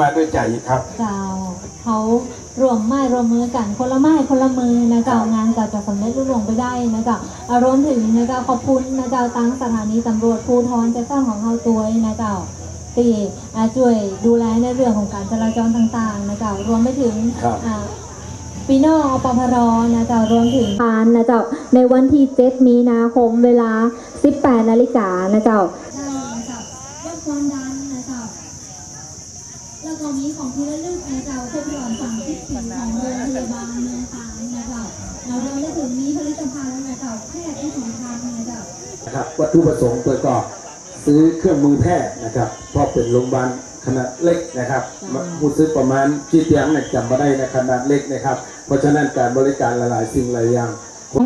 มาด้วยใจครับ เจ้าเขารวมไม้รวมมือกันคนละไม้คนละมือนะเจ้างานก็จะสำเร็จรุ่งไปได้นะเจ้าอ่ารวมถึงนะเจ้าขอบคุณนะเจ้าตั้งสถานีตำรวจภูธรจะสร้างของเขาตัวนะเจ้าที่อ่าช่วยดูแลในเรื่องของการจราจรต่างๆนะเจ้ารวมไปถึงครับอ่าปีนออปพรนะเจ้ารวมถึงพานนะเจ้าในวันที่ 7 มีนาคมเวลา 18 นาฬิกานะเจ้าได้นะเจ้าลดความดันนะเจ้า แล้วก็มีของที่ระลึกนะเจ้าครบรอบสามสิบปีของโรงพยาบาลเมืองตรังนะเจ้าเราเราได้ถึงมีผลิตภัณฑ์นะเจ้าแพทย์ที่สำคัญนะเจ้านะครับวัตถุประสงค์เปิดก็ซื้อเครื่องมือแพทย์นะครับ เพราะเป็นโรงพยาบาลขนาดเล็กนะครับผู้ซื้อประมาณที่เตียงเนี่ยจำมาได้ในขนาดเล็กนะครับ เพราะฉะนั้นการบริการหลายๆสิ่งหลายอย่าง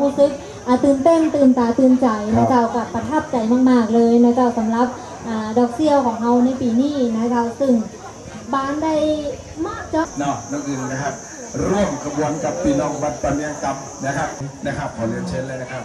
รู้สึกอ่าตื่นเต้นตื่นตาตื่นใจนะเจ้ากับประทับใจมาก ๆ เลยนะเจ้าสำหรับดอกเซี่ยวของเราในปีนี้นะเจ้าซึ่ง บ้านได้มากจ้ะเนาะน้องอื่นนะครับ ร่วมขบวนกับพี่น้องบัตรปัญญากรรมนะครับนะครับขอเรียนเชิญเลยนะครับ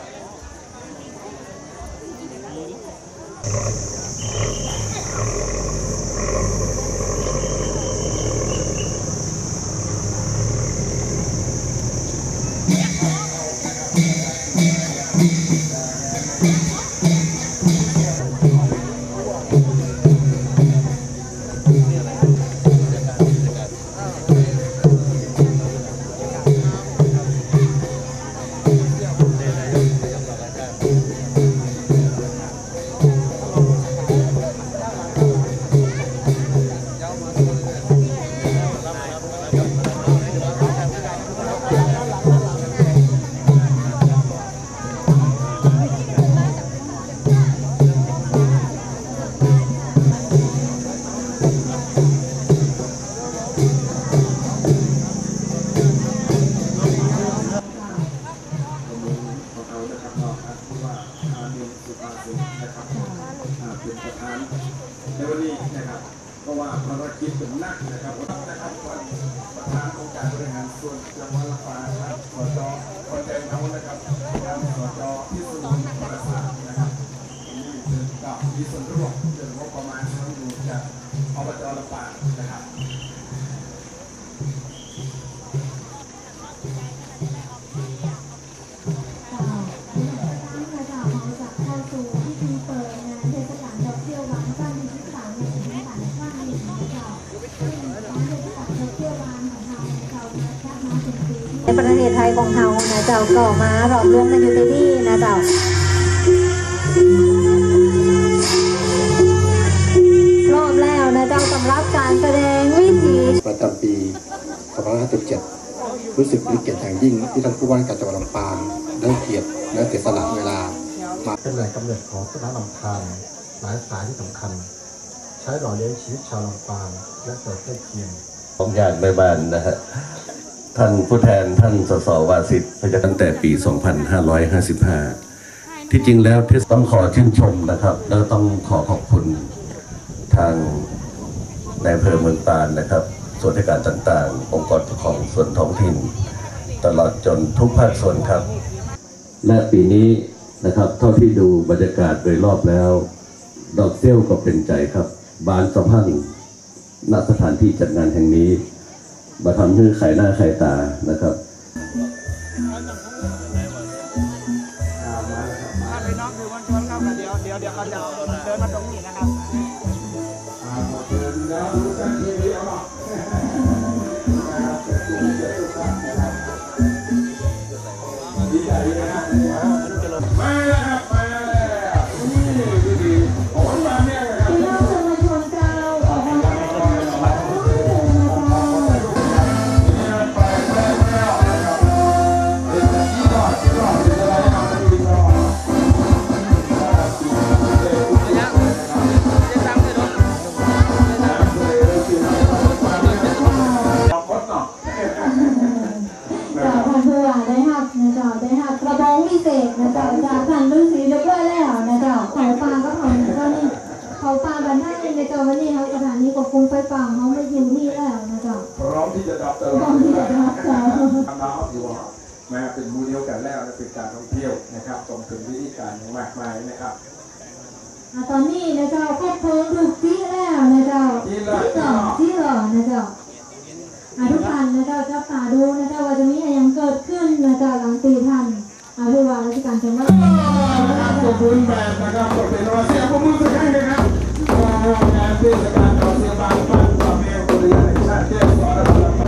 มีส่วนร่วมเรื่องงบประมาณทั้งอยู่จากอบจลำปางนะครับซึ่งพระเจ้าเราจะเข้าสู่พิธีเปิดงานเทศกาลดอกเซี่ยวหวานบ้านที่สามในปีนี้ค่ะในครั้งนี้นะเจ้าซึ่งงานเทศกาลดอกเซี่ยวหวานของเราเนี่ยเจ้าแค่มาถึงปีที่ในประเทศไทยของเรานะเจ้าก็มารอบรวมกันอยู่ในที่นะเจ้า รู้สึกเป็นเกียรติอย่างยิ่งที่ท่านผู้ว่าราชการจังหวัดลำปางได้เกียรติและเสียสละเวลามาเป็นแหล่งกำเนิดของต้นน้ำลำธารหลายสายที่สำคัญ ใช้หล่อเลี้ยงชีวิตชาวลำปางและเกิดใกล้เคียงของญาติแม่บ้านนะฮะท่านผู้แทนท่านสสวาสิทธิ์ประจำตั้งแต่ปี 2555 ที่จริงแล้วที่ต้องขอชื่นชมนะครับ แล้วก็ต้องขอขอบคุณทางในายอำเภอเมืองปานนะครับ ส่วนราชการต่างๆ องค์กรปกครองส่วนท้องถิ่น ตลอดจนทุกภาคส่วนครับ และปีนี้นะครับเท่าที่ดูบรรยากาศโดยรอบแล้ว ดอกเซี่ยวก็เป็นใจครับ บานสะพรั่งณสถานที่จัดงานแห่งนี้มาทำให้ไขหน้าไขตานะครับถ้าพี่น้องคือมวลชนเข้ามาเดี๋ยวเดี๋ยวเดี๋ยวเขาจะเดินมาตรงนี้นะครับ ทำดาวอยู่มาเป็นมูเดียวกันแล้วเป็นการท่องเที่ยวนะครับส่งถึงวิธีการมากมายนะครับตอนนี้นะเจ้าครบเพลิงถูกจี้แล้วนะเจ้าจี้แล้วจี้หล่อจี้หล่อนะเจ้าอะทุกท่านนะเจ้าจับตาดูนะเจ้าว่าจะมีอะไรยังเกิดขึ้นนะเจ้าหลังตีท่านอะผู้ว่าราชการจังหวัดนะครับขอบคุณแบบนะครับขอบคุณรอเสียงปรบมือสักครั้งนะครับโอ้งานเทศกาลรอเสียงบางปันต่อเมลคนเรียนชาติเทศสอนเราล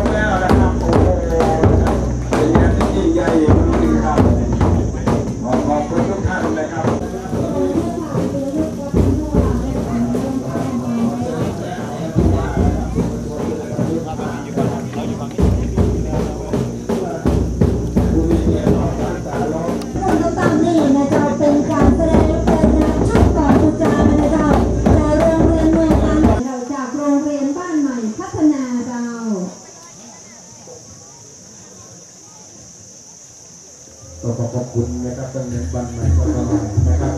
ก็ขอขอบคุณนะครับท่านในวันใหม่ก็ตลอดนะครับ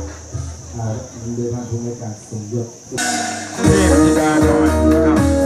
อ่าโดยทางภูมิการสมยศเทพธิดาหน่อยนะครับ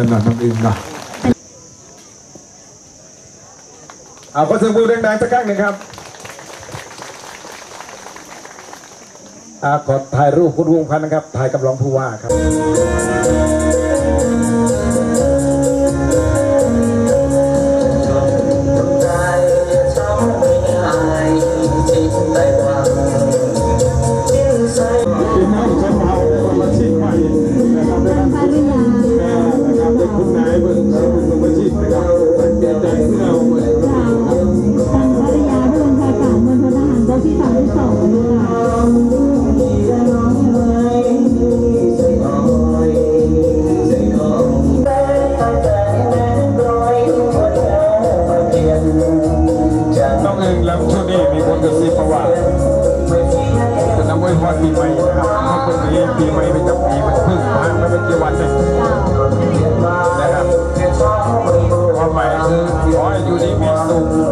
ยกเป็นเรื่องหนักน้ำอินนะเอาก็เสียงมือดังๆสักครั้งหนึ่งครับอาขอถ่ายรูปคุณวงพันธ์นะครับ ถ่ายกับรองผู้ว่าครับ ที่สามสิบสองเลยน้องเอิงล้วช่วนี้มีคนกะซิประวัติจะนำไว้พอดีไหมนะครับเพาะคนนี้ปีใหม่ประจำปีมันพิ่งผ่ามาไม่กี่วันเองนะครับความหมายคือขอใอยู่ดีมีสุข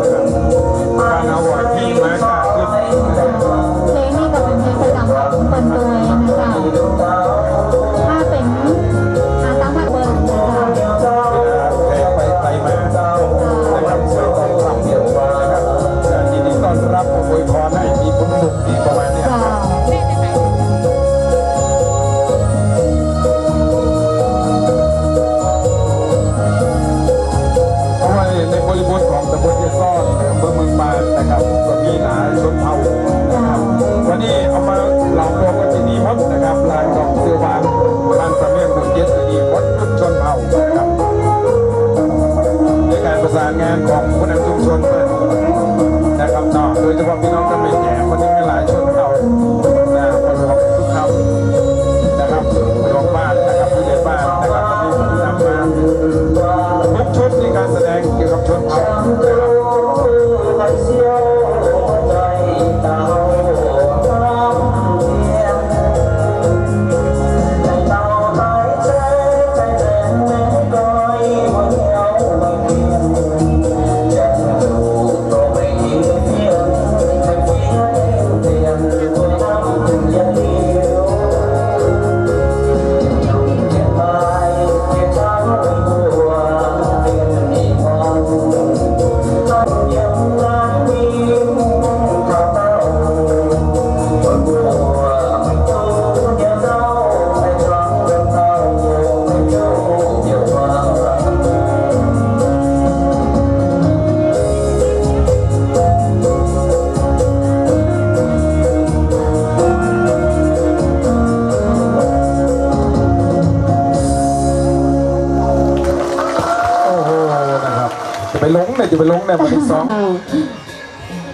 จะไปลงเนี่ยจะไปลงเนี่ยวันที่สอง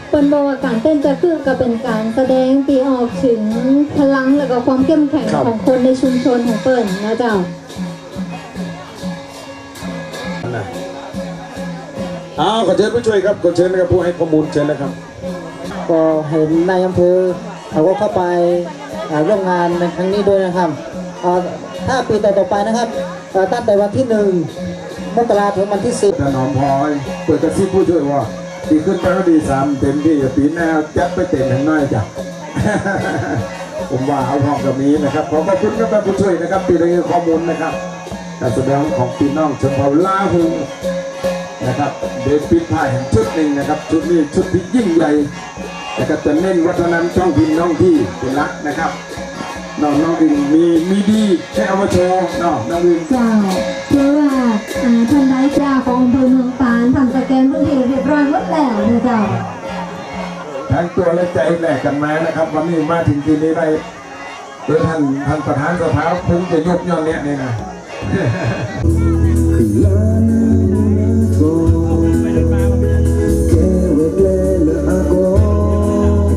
เปิ้นบอกว่าการเต้นจะคือก็เป็นการแสดงตีออกถึงพลังแล้วก็ความเข้มแข็งของคนในชุมชนของเปิ้นนะเจ้าอ้าวขอเชิญผู้ช่วยครับขอเชิญนะครับผู้ให้ข้อมูลเชิญนะครับ ก็เห็นนายอำเภอเขาก็เข้าไปอ่าร่วมงานในครั้งนี้ด้วยนะครับอ่าถ้าปีต่อๆไปนะครับอ่าตั้งแต่วันที่หนึ่ง มกราถึงวันที่สิบท่านหอมพลอยเปิดกระซิบผู้ช่วยว่าดีขึ้นไปก็ดีสามเต็มที่อย่าปีหน้าจัดไปเต็มแห่งน้อยจ้ะผมว่าเอาห้องกับนี้นะครับขอขอบคุณครับท่านผู้ช่วยนะครับที่ได้ข้อมูลนะครับการแสดงของพี่น้องชนเผ่าลาหูนะครับเดนปิดท้ายแห่งชุดหนึ่งนะครับ ชุดนี้ชุดที่ยิ่งใหญ่นะครับจะเน้นวัฒนธรรมท้องถิ่น้องที่เป็นหลักนะครับ น้องน้องดินมีมีดีให้เอามาโชว์น้องน้องดินเจ้าเพื่อว่าอ่าท่านได้เจ้าของอำเภอเมืองปานทำสแกนพื้นที่เรียบร้อยหมดแล้วนะเจ้าทั้งตัวและใจแหลกกันมานะครับ วันนี้มาถึงที่นี้ได้โดยท่านท่านประธานสภาคงจะยกย่องเนี่ยนี่นะ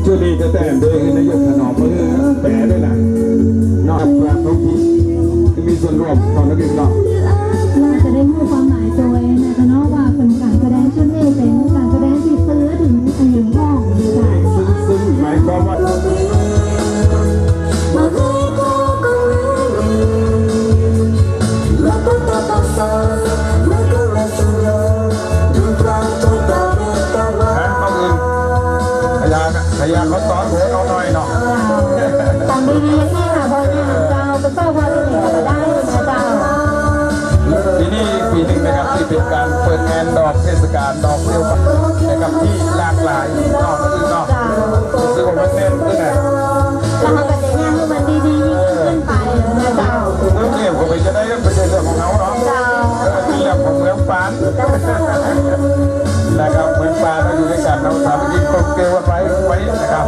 ช่วยดีจะแต่งโดยนายกถนอมมือแปรด้วยนะนอกจากท้องถิ่นมีส่วนร่วมของนัก เรียนนอกเราจะไเป็นการเปิดงานดอกเทศกาลดอกเรียวกับนะครับที่หลากหลายนอกก็คือนอกซึ่งผมมันแน่นขึ้นนะแล้วเราก็จะงานให้มันดีๆยิ่งขึ้นไปนะเจ้าเรื่องเรียบก็ไปจะได้เป็นเรื่องของเขาเนาะเจ้าเออเป็นเรื่องของเมืองปานนะครับเมืองปานเราอยู่ด้วยกันเราสามัคคีกลมเกลียวกันไว้ไว้นะครับ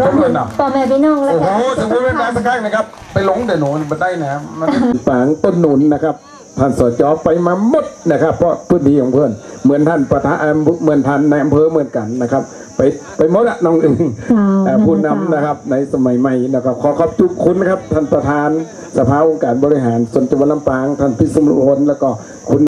รวมถึงพ่อแม่พี่น้องและโอ้โหก็สมมติเป็นการสักครั้งนะครับ ไปหลงเดี๋ยวหนูมันได้นะมันฝางต้นหนุนนะครับท่านสจไปมาหมดนะครับ เพราะพื้นที่ของเพื่อนเหมือนท่านประธานเอ่อเหมือนท่านในอำเภอเหมือนกันนะครับ ไปไปหมดละน้องอึงเจ้าแต่ผู้นำนะครับในสมัยใหม่นะครับ ขอขอบคุณนะครับ ท่านประธานสภาองค์การบริหารส่วนจังหวัดลำปาง ท่านพิสุมรุพลแล้วก็คุณ